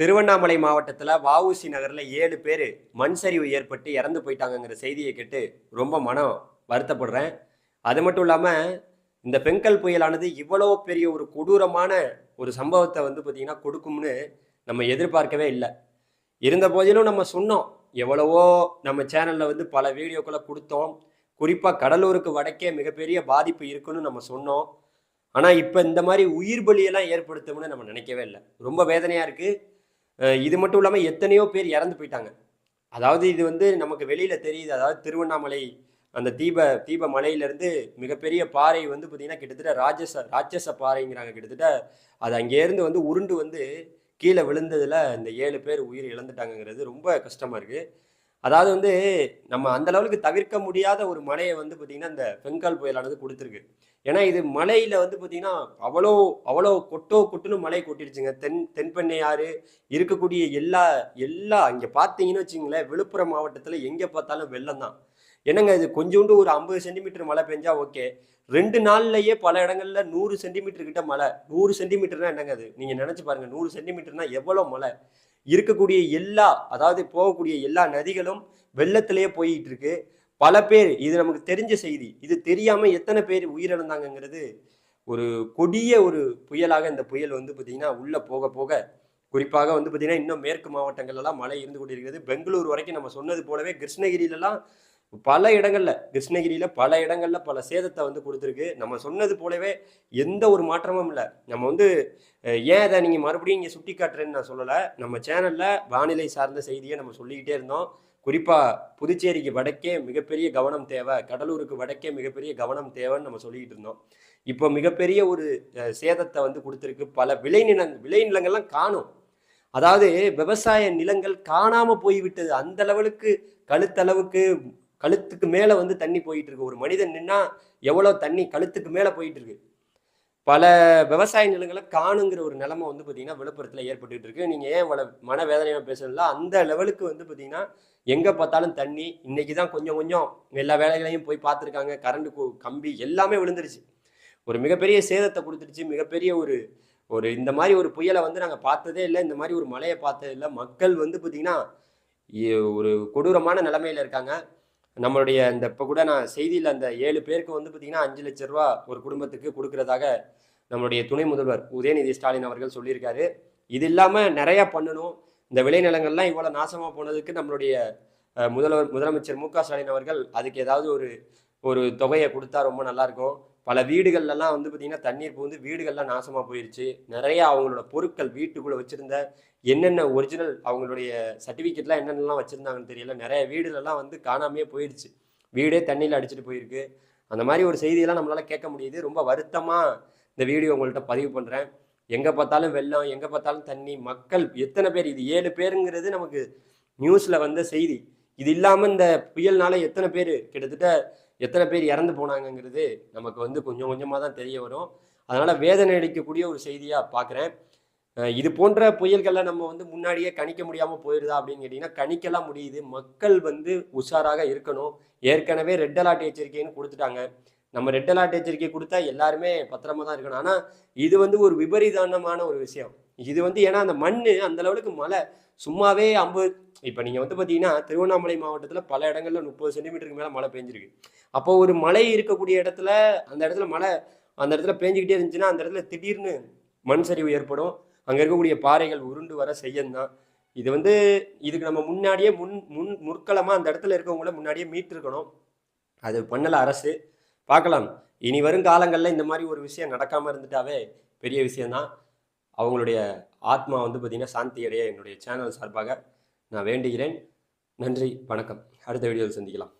திருவண்ணாமலை மாவட்டத்தில் வஉசி நகரில் ஏழு பேர் மண் சரிவு ஏற்பட்டு இறந்து போயிட்டாங்கங்கிற செய்தியை கேட்டு ரொம்ப மனம் வருத்தப்படுறேன். அது மட்டும் இல்லாமல் இந்த பெங்கல் புயலானது இவ்வளோ பெரிய ஒரு கொடூரமான ஒரு சம்பவத்தை வந்து பார்த்திங்கன்னா கொடுக்கும்னு நம்ம எதிர்பார்க்கவே இல்லை. இருந்த போதிலும் நம்ம சொன்னோம். எவ்வளவோ நம்ம சேனலில் வந்து பல வீடியோக்களை கொடுத்தோம். குறிப்பாக கடலூருக்கு வடக்கே மிகப்பெரிய பாதிப்பு இருக்குன்னு நம்ம சொன்னோம். ஆனால் இப்போ இந்த மாதிரி உயிர் பலியெல்லாம் ஏற்படுத்தும்னு நம்ம நினைக்கவே இல்லை. ரொம்ப வேதனையாக இருக்குது இது மட்டும் இல்லாமல் எத்தனையோ பேர் இறந்து போயிட்டாங்க. அதாவது இது வந்து நமக்கு வெளியில் தெரியுது. அதாவது திருவண்ணாமலை அந்த தீப தீப மலையிலேருந்து மிகப்பெரிய பாறை வந்து பார்த்திங்கன்னா கிட்டத்தட்ட ராட்சச ராட்சச பாறைங்கிறாங்க. கிட்டத்தட்ட அது அங்கேருந்து வந்து உருண்டு வந்து கீழே விழுந்ததில் இந்த ஏழு பேர் உயிர் இழந்துட்டாங்கங்கிறது ரொம்ப கஷ்டமாக இருக்குது அதாவது வந்து நம்ம அந்த லெவலுக்கு தவிர்க்க முடியாத ஒரு மலையை வந்து பார்த்திங்கன்னா இந்த பெங்கால் புயலானது கொடுத்துருக்கு. ஏன்னா இது மலையில் வந்து பார்த்திங்கன்னா அவ்வளோ அவ்வளோ கொட்டோ கொட்டுன்னு மலை கொட்டிடுச்சுங்க. தென் தென்பெண்ணையாறு இருக்கக்கூடிய எல்லா எல்லா இங்கே பார்த்தீங்கன்னு வச்சுங்களேன் விழுப்புரம் மாவட்டத்தில் எங்கே பார்த்தாலும் வெள்ளம் தான். என்னங்க இது? கொஞ்சோண்டு ஒரு ஐம்பது சென்டிமீட்டர் மழை பெஞ்சா ஓகே. ரெண்டு நாள்லயே பல இடங்கள்ல நூறு சென்டிமீட்டர் கிட்ட மழை. நூறு சென்டிமீட்டர்னா என்னங்க அது நீங்க நினைச்சு பாருங்க நூறு சென்டிமீட்டர்னா எவ்வளவு மழை? இருக்கக்கூடிய எல்லா அதாவது போகக்கூடிய எல்லா நதிகளும் வெள்ளத்திலேயே போயிட்டு இருக்கு. பல பேர் இது நமக்கு தெரிஞ்ச செய்தி. இது தெரியாம எத்தனை பேர் உயிரிழந்தாங்கங்கிறது ஒரு கொடிய ஒரு புயலாக இந்த புயல் வந்து பார்த்தீங்கன்னா உள்ள போக போக குறிப்பாக வந்து பார்த்தீங்கன்னா இன்னும் மேற்கு மாவட்டங்கள்லாம் மழை இருந்து கொண்டிருக்கிறது. பெங்களூர் வரைக்கும் நம்ம சொன்னது போலவே கிருஷ்ணகிரியிலலாம் பல இடங்கள்ல கிருஷ்ணகிரியில பல இடங்கள்ல பல சேதத்தை வந்து கொடுத்துருக்கு. நம்ம சொன்னது போலவே எந்த ஒரு மாற்றமும் இல்லை. நம்ம வந்து ஏன் அதை நீங்க மறுபடியும் இங்கே சுட்டி காட்டுறேன்னு நான் சொல்லலை. நம்ம சேனல்ல வானிலை சார்ந்த செய்தியை நம்ம சொல்லிக்கிட்டே இருந்தோம். குறிப்பாக புதுச்சேரிக்கு வடக்கே மிகப்பெரிய கவனம் தேவை கடலூருக்கு வடக்கே மிகப்பெரிய கவனம் தேவைன்னு நம்ம சொல்லிக்கிட்டு இருந்தோம். இப்போ மிகப்பெரிய ஒரு சேதத்தை வந்து கொடுத்துருக்கு. பல விளைநிலங்கள் விளைநிலங்கள்லாம் காணும். அதாவது விவசாய நிலங்கள் காணாமல் போய்விட்டது. அந்த லெவலுக்கு கழுத்தளவுக்கு கழுத்துக்கு மேலே வந்து தண்ணி போயிட்டு இருக்கு. ஒரு மனிதன் நின்னா எவ்வளோ தண்ணி கழுத்துக்கு மேலே போயிட்டு இருக்கு. பல விவசாய நிலங்களை காணுங்கிற ஒரு நிலைமை வந்து பார்த்தீங்கன்னா விழுப்புரத்தில் ஏற்பட்டுகிட்டு இருக்கு. நீங்கள் ஏன் இவ்வளோ மனவேதனையாக பேசணும்ல அந்த லெவலுக்கு வந்து பார்த்தீங்கன்னா எங்கே பார்த்தாலும் தண்ணி இன்னைக்கு தான் கொஞ்சம் கொஞ்சம் எல்லா வேலைகளையும் போய் பார்த்துருக்காங்க. கரண்ட் கம்பி எல்லாமே விழுந்துருச்சு. ஒரு மிகப்பெரிய சேதத்தை கொடுத்துருச்சு மிகப்பெரிய ஒரு ஒரு இந்த மாதிரி ஒரு புயலை வந்து நாங்கள் பார்த்ததே இல்லை. இந்த மாதிரி ஒரு மழையை பார்த்ததே இல்லை. மக்கள் வந்து பார்த்தீங்கன்னா ஒரு கொடூரமான நிலமையில இருக்காங்க. நம்மளுடைய இந்த இப்போ கூட நான் செய்தியில் அந்த ஏழு பேருக்கு வந்து பார்த்தீங்கன்னா அஞ்சு லட்ச ரூபா ஒரு குடும்பத்துக்கு கொடுக்கறதாக நம்மளுடைய துணை முதல்வர் உதயநிதி ஸ்டாலின் அவர்கள் சொல்லியிருக்காரு. இது இல்லாமல் நிறையா பண்ணணும். இந்த விளைநிலங்கள்லாம் இவ்வளோ நாசமாக போனதுக்கு நம்மளுடைய முதல்வர் முதலமைச்சர் மு க ஸ்டாலின் அவர்கள் அதுக்கு ஏதாவது ஒரு ஒரு தொகையை கொடுத்தா ரொம்ப நல்லாயிருக்கும் பல வீடுகள்லாம் வந்து பார்த்திங்கன்னா தண்ணீர் புகுந்து வீடுகள்லாம் நாசமாக போயிடுச்சு நிறைய அவங்களோட பொருட்கள் வீட்டுக்குள்ளே வச்சுருந்த என்னென்ன ஒரிஜினல் அவங்களுடைய சர்டிஃபிகேட்லாம் என்னென்னலாம் வச்சுருந்தாங்கன்னு தெரியல. நிறைய வீடுலலாம் வந்து காணாமையே போயிடுச்சு வீடே தண்ணியில் அடிச்சிட்டு போயிருக்கு. அந்த மாதிரி ஒரு செய்தியெல்லாம் நம்மளால் கேட்க முடியுது. ரொம்ப வருத்தமாக இந்த வீடியோ உங்கள்கிட்ட பதிவு பண்ணுறேன் எங்கே பார்த்தாலும் வெள்ளம் எங்கே பார்த்தாலும் தண்ணி மக்கள் எத்தனை பேர் இது? ஏழு பேருங்கிறது நமக்கு நியூஸில் வந்த செய்தி. இது இல்லாமல் இந்த புயல்னால எத்தனை பேர் கிட்டத்தட்ட எத்தனை பேர் இறந்து போனாங்கங்கிறது நமக்கு வந்து கொஞ்சம் கொஞ்சமாக தான் தெரிய வரும். அதனால் வேதனை அளிக்கக்கூடிய ஒரு செய்தியாக பார்க்குறேன் இது போன்ற புயல்களை நம்ம வந்து முன்னாடியே கணிக்க முடியாமல் போயிடுதா அப்படின்னு கேட்டிங்கன்னா கணிக்கலாம் முடியுது. மக்கள் வந்து உஷாராக இருக்கணும். ஏற்கனவே ரெட் அலர்ட் எச்சரிக்கைன்னு கொடுத்துட்டாங்க. நம்ம ரெட் அலர்ட் எச்சரிக்கை கொடுத்தா எல்லாருமே பத்திரமா தான் இருக்கணும். ஆனால் இது வந்து ஒரு விபரீதமான ஒரு விஷயம். இது வந்து ஏன்னா அந்த மண் அந்த அளவுக்கு மழை. சும்மாவே ஐம்பது இப்போ நீங்கள் வந்து பார்த்தீங்கன்னா திருவண்ணாமலை மாவட்டத்தில் பல இடங்களில் முப்பது சென்டிமீட்டருக்கு மேலே மழை பெஞ்சிருக்கு. அப்போ ஒரு மழை இருக்கக்கூடிய இடத்துல அந்த இடத்துல மழை அந்த இடத்துல பேஞ்சிக்கிட்டே இருந்துச்சுன்னா அந்த இடத்துல திடீர்னு மண் சரிவு ஏற்படும். அங்கே இருக்கக்கூடிய பாறைகள் உருண்டு வர செய்யும் தான் இது வந்து இதுக்கு நம்ம முன்னாடியே முன் முன் முற்களமாக அந்த இடத்துல இருக்கவங்கள முன்னாடியே மீட்டிருக்கணும். அது பண்ணல அரசு. பார்க்கலாம். இனி வரும் காலங்களில் இந்த மாதிரி ஒரு விஷயம் நடக்காமல் இருந்துட்டாவே பெரிய விஷயந்தான் அவங்களுடைய ஆத்மா வந்து பார்த்திங்கன்னா சாந்தி அடைய என்னுடைய சேனல் சார்பாக நான் வேண்டுகிறேன். நன்றி வணக்கம். அடுத்த வீடியோவில் சந்திக்கலாம்.